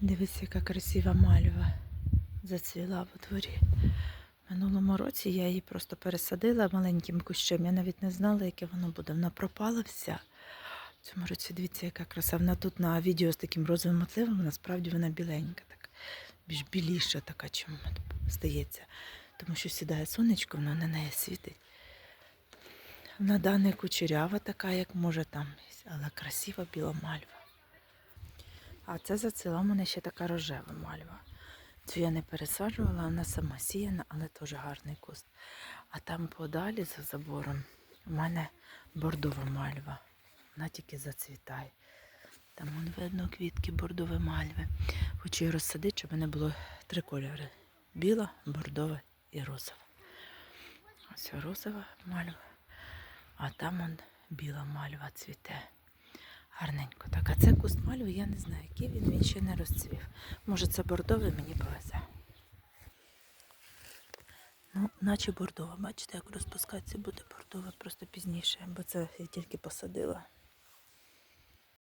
Дивіться, яка красива мальва зацвіла в дворі. Минулому році я її просто пересадила маленьким кущем. Я навіть не знала, яке воно буде. Вона пропала вся. В цьому році дивіться, яка краса. Вона тут на відео з таким розовим мотивом, насправді вона біленька, так, більш біліша така, чим здається. Тому що сідає сонечко, воно на неї світить. Вона да, не кучерява така, як може там, але красива біла мальва. А це зацвіла в мене ще така рожева мальва. Цю я не пересаджувала, вона сама сіяна, але теж гарний куст. А там подалі за забором у мене бордова мальва. Вона тільки зацвітає. Там вон видно квітки бордові мальви. Хочу її розсадити, щоб в мене було три кольори: біла, бордова і розова. Ось розова мальва, а там он біла мальва цвіте. Гарненько. Так, а це куст мальви, я не знаю, який він, він ще не розцвів. Може це бордовий, мені повезе. Ну, наче бордова. Бачите, як розпускатися буде бордова просто пізніше, бо це я тільки посадила.